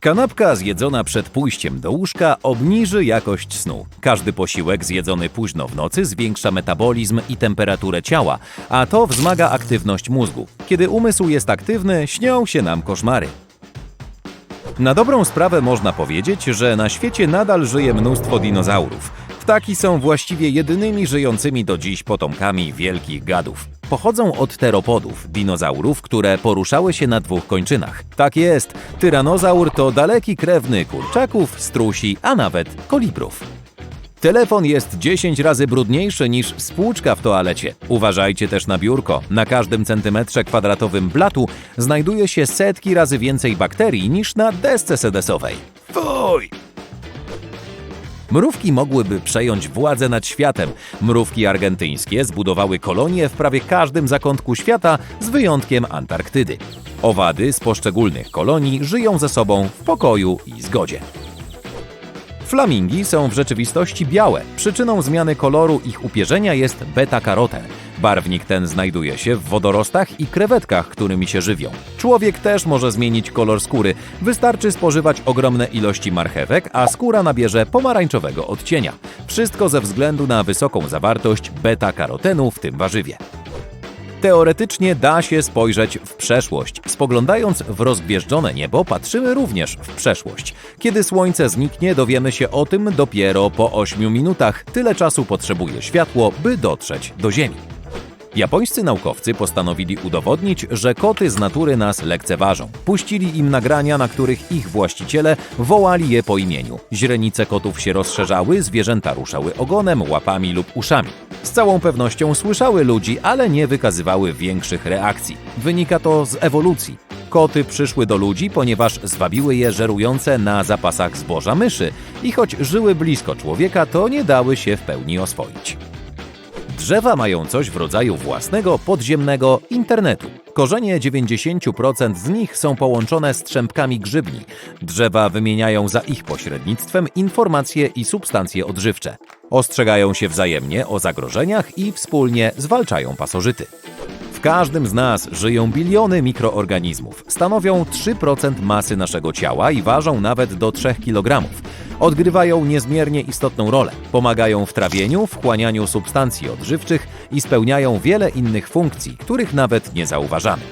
Kanapka zjedzona przed pójściem do łóżka obniży jakość snu. Każdy posiłek zjedzony późno w nocy zwiększa metabolizm i temperaturę ciała, a to wzmaga aktywność mózgu. Kiedy umysł jest aktywny, śnią się nam koszmary. Na dobrą sprawę można powiedzieć, że na świecie nadal żyje mnóstwo dinozaurów. Ptaki są właściwie jedynymi żyjącymi do dziś potomkami wielkich gadów. Pochodzą od teropodów, dinozaurów, które poruszały się na dwóch kończynach. Tak jest, tyranozaur to daleki krewny kurczaków, strusi, a nawet kolibrów. Telefon jest 10 razy brudniejszy niż spłuczka w toalecie. Uważajcie też na biurko. Na każdym centymetrze kwadratowym blatu znajduje się setki razy więcej bakterii niż na desce sedesowej. Fuj! Mrówki mogłyby przejąć władzę nad światem. Mrówki argentyńskie zbudowały kolonie w prawie każdym zakątku świata, z wyjątkiem Antarktydy. Owady z poszczególnych kolonii żyją ze sobą w pokoju i zgodzie. Flamingi są w rzeczywistości białe. Przyczyną zmiany koloru ich upierzenia jest beta-karoten. Barwnik ten znajduje się w wodorostach i krewetkach, którymi się żywią. Człowiek też może zmienić kolor skóry. Wystarczy spożywać ogromne ilości marchewek, a skóra nabierze pomarańczowego odcienia. Wszystko ze względu na wysoką zawartość beta-karotenu w tym warzywie. Teoretycznie da się spojrzeć w przeszłość. Spoglądając w rozgwieżdżone niebo, patrzymy również w przeszłość. Kiedy słońce zniknie, dowiemy się o tym dopiero po 8 minutach. Tyle czasu potrzebuje światło, by dotrzeć do Ziemi. Japońscy naukowcy postanowili udowodnić, że koty z natury nas lekceważą. Puścili im nagrania, na których ich właściciele wołali je po imieniu. Źrenice kotów się rozszerzały, zwierzęta ruszały ogonem, łapami lub uszami. Z całą pewnością słyszały ludzi, ale nie wykazywały większych reakcji. Wynika to z ewolucji. Koty przyszły do ludzi, ponieważ zwabiły je żerujące na zapasach zboża myszy i choć żyły blisko człowieka, to nie dały się w pełni oswoić. Drzewa mają coś w rodzaju własnego podziemnego internetu. Korzenie 90% z nich są połączone strzępkami grzybni. Drzewa wymieniają za ich pośrednictwem informacje i substancje odżywcze. Ostrzegają się wzajemnie o zagrożeniach i wspólnie zwalczają pasożyty. W każdym z nas żyją biliony mikroorganizmów. Stanowią 3% masy naszego ciała i ważą nawet do 3 kg. Odgrywają niezmiernie istotną rolę. Pomagają w trawieniu, wchłanianiu substancji odżywczych i spełniają wiele innych funkcji, których nawet nie zauważamy.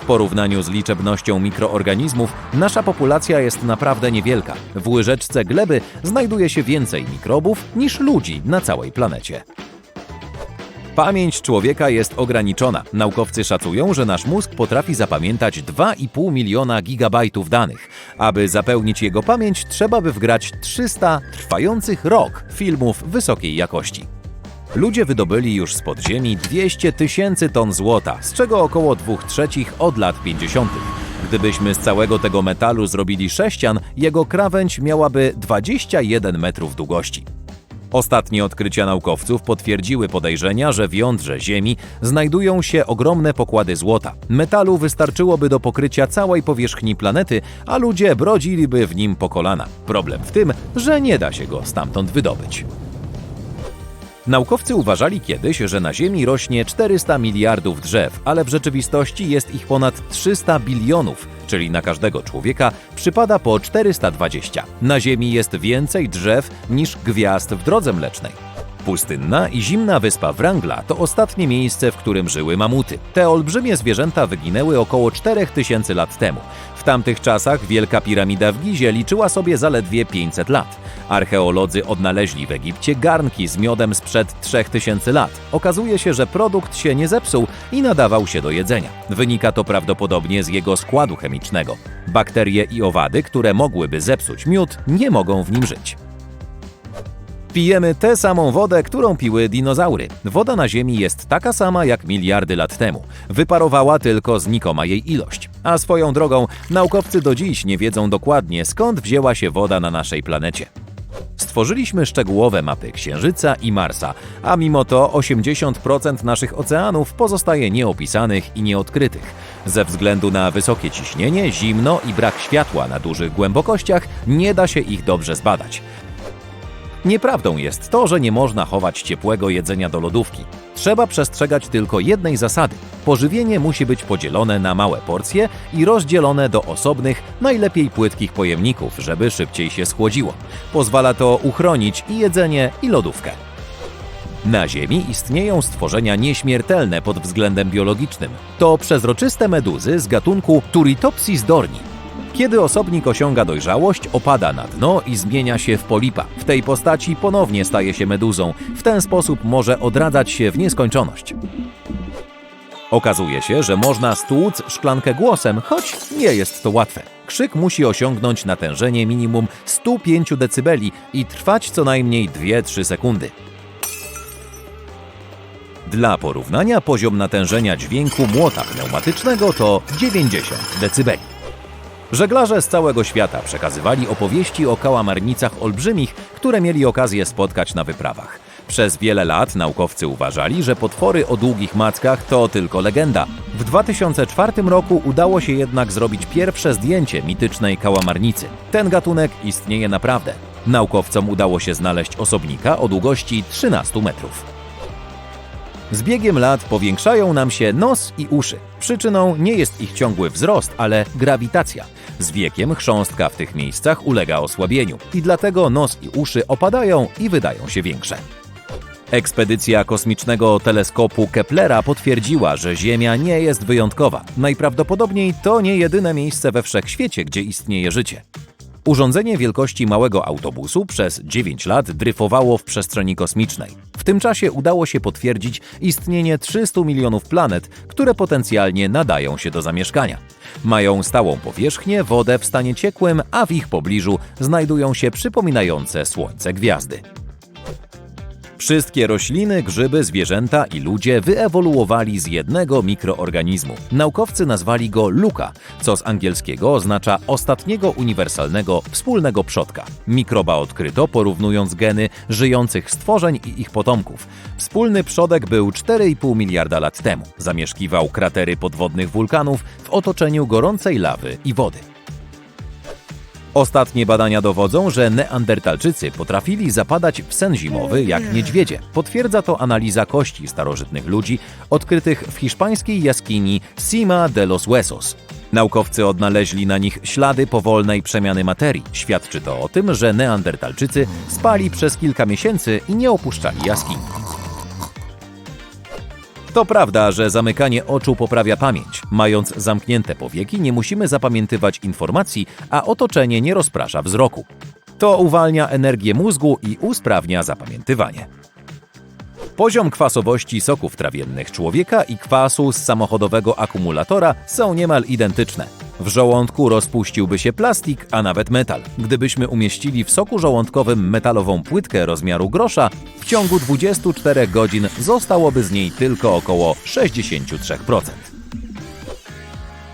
W porównaniu z liczebnością mikroorganizmów, nasza populacja jest naprawdę niewielka. W łyżeczce gleby znajduje się więcej mikrobów niż ludzi na całej planecie. Pamięć człowieka jest ograniczona. Naukowcy szacują, że nasz mózg potrafi zapamiętać 2,5 miliona gigabajtów danych. Aby zapełnić jego pamięć, trzeba by wgrać 300 trwających rok filmów wysokiej jakości. Ludzie wydobyli już z podziemi 200 tysięcy ton złota, z czego około 2 trzecich od lat 50. Gdybyśmy z całego tego metalu zrobili sześcian, jego krawędź miałaby 21 metrów długości. Ostatnie odkrycia naukowców potwierdziły podejrzenia, że w jądrze Ziemi znajdują się ogromne pokłady złota. Metalu wystarczyłoby do pokrycia całej powierzchni planety, a ludzie brodziliby w nim po kolana. Problem w tym, że nie da się go stamtąd wydobyć. Naukowcy uważali kiedyś, że na Ziemi rośnie 400 miliardów drzew, ale w rzeczywistości jest ich ponad 300 bilionów, czyli na każdego człowieka przypada po 420. Na Ziemi jest więcej drzew niż gwiazd w drodze mlecznej. Pustynna i zimna wyspa Wrangla to ostatnie miejsce, w którym żyły mamuty. Te olbrzymie zwierzęta wyginęły około 4000 lat temu. W tamtych czasach Wielka Piramida w Gizie liczyła sobie zaledwie 500 lat. Archeolodzy odnaleźli w Egipcie garnki z miodem sprzed 3000 lat. Okazuje się, że produkt się nie zepsuł i nadawał się do jedzenia. Wynika to prawdopodobnie z jego składu chemicznego. Bakterie i owady, które mogłyby zepsuć miód, nie mogą w nim żyć. Pijemy tę samą wodę, którą piły dinozaury. Woda na Ziemi jest taka sama jak miliardy lat temu. Wyparowała tylko znikoma jej ilość. A swoją drogą, naukowcy do dziś nie wiedzą dokładnie, skąd wzięła się woda na naszej planecie. Stworzyliśmy szczegółowe mapy Księżyca i Marsa, a mimo to 80% naszych oceanów pozostaje nieopisanych i nieodkrytych. Ze względu na wysokie ciśnienie, zimno i brak światła na dużych głębokościach nie da się ich dobrze zbadać. Nieprawdą jest to, że nie można chować ciepłego jedzenia do lodówki. Trzeba przestrzegać tylko jednej zasady. Pożywienie musi być podzielone na małe porcje i rozdzielone do osobnych, najlepiej płytkich pojemników, żeby szybciej się schłodziło. Pozwala to uchronić i jedzenie, i lodówkę. Na Ziemi istnieją stworzenia nieśmiertelne pod względem biologicznym. To przezroczyste meduzy z gatunku Turritopsis dorni. Kiedy osobnik osiąga dojrzałość, opada na dno i zmienia się w polipa. W tej postaci ponownie staje się meduzą. W ten sposób może odradzać się w nieskończoność. Okazuje się, że można stłuc szklankę głosem, choć nie jest to łatwe. Krzyk musi osiągnąć natężenie minimum 105 dB i trwać co najmniej 2-3 sekundy. Dla porównania poziom natężenia dźwięku młota pneumatycznego to 90 dB. Żeglarze z całego świata przekazywali opowieści o kałamarnicach olbrzymich, które mieli okazję spotkać na wyprawach. Przez wiele lat naukowcy uważali, że potwory o długich mackach to tylko legenda. W 2004 roku udało się jednak zrobić pierwsze zdjęcie mitycznej kałamarnicy. Ten gatunek istnieje naprawdę. Naukowcom udało się znaleźć osobnika o długości 13 metrów. Z biegiem lat powiększają nam się nos i uszy. Przyczyną nie jest ich ciągły wzrost, ale grawitacja. Z wiekiem chrząstka w tych miejscach ulega osłabieniu i dlatego nos i uszy opadają i wydają się większe. Ekspedycja kosmicznego teleskopu Keplera potwierdziła, że Ziemia nie jest wyjątkowa. Najprawdopodobniej to nie jedyne miejsce we wszechświecie, gdzie istnieje życie. Urządzenie wielkości małego autobusu przez 9 lat dryfowało w przestrzeni kosmicznej. W tym czasie udało się potwierdzić istnienie 300 milionów planet, które potencjalnie nadają się do zamieszkania. Mają stałą powierzchnię, wodę w stanie ciekłym, a w ich pobliżu znajdują się przypominające Słońce gwiazdy. Wszystkie rośliny, grzyby, zwierzęta i ludzie wyewoluowali z jednego mikroorganizmu. Naukowcy nazwali go Luka, co z angielskiego oznacza ostatniego uniwersalnego wspólnego przodka. Mikroba odkryto porównując geny żyjących stworzeń i ich potomków. Wspólny przodek był 4,5 miliarda lat temu. Zamieszkiwał kratery podwodnych wulkanów w otoczeniu gorącej lawy i wody. Ostatnie badania dowodzą, że neandertalczycy potrafili zapadać w sen zimowy jak niedźwiedzie. Potwierdza to analiza kości starożytnych ludzi odkrytych w hiszpańskiej jaskini Cima de los Huesos. Naukowcy odnaleźli na nich ślady powolnej przemiany materii. Świadczy to o tym, że neandertalczycy spali przez kilka miesięcy i nie opuszczali jaskini. To prawda, że zamykanie oczu poprawia pamięć. Mając zamknięte powieki, nie musimy zapamiętywać informacji, a otoczenie nie rozprasza wzroku. To uwalnia energię mózgu i usprawnia zapamiętywanie. Poziom kwasowości soków trawiennych człowieka i kwasu z samochodowego akumulatora są niemal identyczne. W żołądku rozpuściłby się plastik, a nawet metal. Gdybyśmy umieścili w soku żołądkowym metalową płytkę rozmiaru grosza, w ciągu 24 godzin zostałoby z niej tylko około 63%.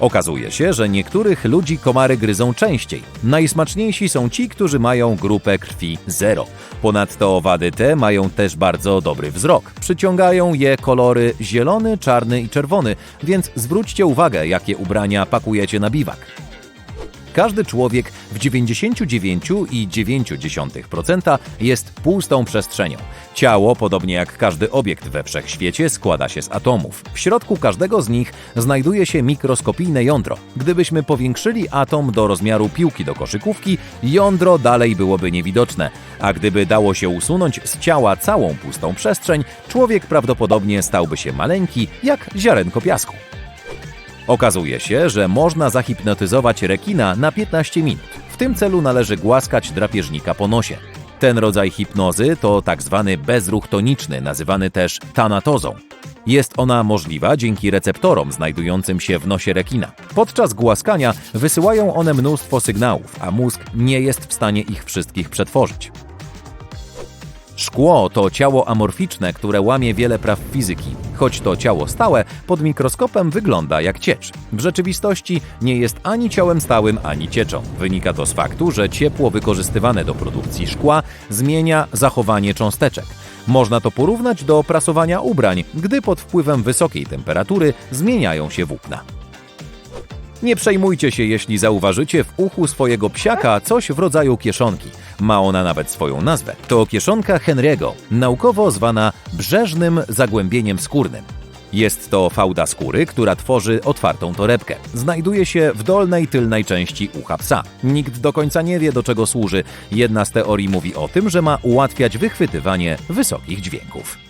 Okazuje się, że niektórych ludzi komary gryzą częściej. Najsmaczniejsi są ci, którzy mają grupę krwi 0. Ponadto owady te mają też bardzo dobry wzrok. Przyciągają je kolory zielony, czarny i czerwony, więc zwróćcie uwagę, jakie ubrania pakujecie na biwak. Każdy człowiek w 99,9% jest pustą przestrzenią. Ciało, podobnie jak każdy obiekt we wszechświecie, składa się z atomów. W środku każdego z nich znajduje się mikroskopijne jądro. Gdybyśmy powiększyli atom do rozmiaru piłki do koszykówki, jądro dalej byłoby niewidoczne, a gdyby dało się usunąć z ciała całą pustą przestrzeń, człowiek prawdopodobnie stałby się maleńki jak ziarenko piasku. Okazuje się, że można zahipnotyzować rekina na 15 minut. W tym celu należy głaskać drapieżnika po nosie. Ten rodzaj hipnozy to tak zwany bezruch toniczny, nazywany też tanatozą. Jest ona możliwa dzięki receptorom znajdującym się w nosie rekina. Podczas głaskania wysyłają one mnóstwo sygnałów, a mózg nie jest w stanie ich wszystkich przetworzyć. Szkło to ciało amorficzne, które łamie wiele praw fizyki. Choć to ciało stałe, pod mikroskopem wygląda jak ciecz. W rzeczywistości nie jest ani ciałem stałym, ani cieczą. Wynika to z faktu, że ciepło wykorzystywane do produkcji szkła zmienia zachowanie cząsteczek. Można to porównać do prasowania ubrań, gdy pod wpływem wysokiej temperatury zmieniają się włókna. Nie przejmujcie się, jeśli zauważycie w uchu swojego psiaka coś w rodzaju kieszonki. Ma ona nawet swoją nazwę. To kieszonka Henry'ego, naukowo zwana brzeżnym zagłębieniem skórnym. Jest to fałda skóry, która tworzy otwartą torebkę. Znajduje się w dolnej tylnej części ucha psa. Nikt do końca nie wie, do czego służy. Jedna z teorii mówi o tym, że ma ułatwiać wychwytywanie wysokich dźwięków.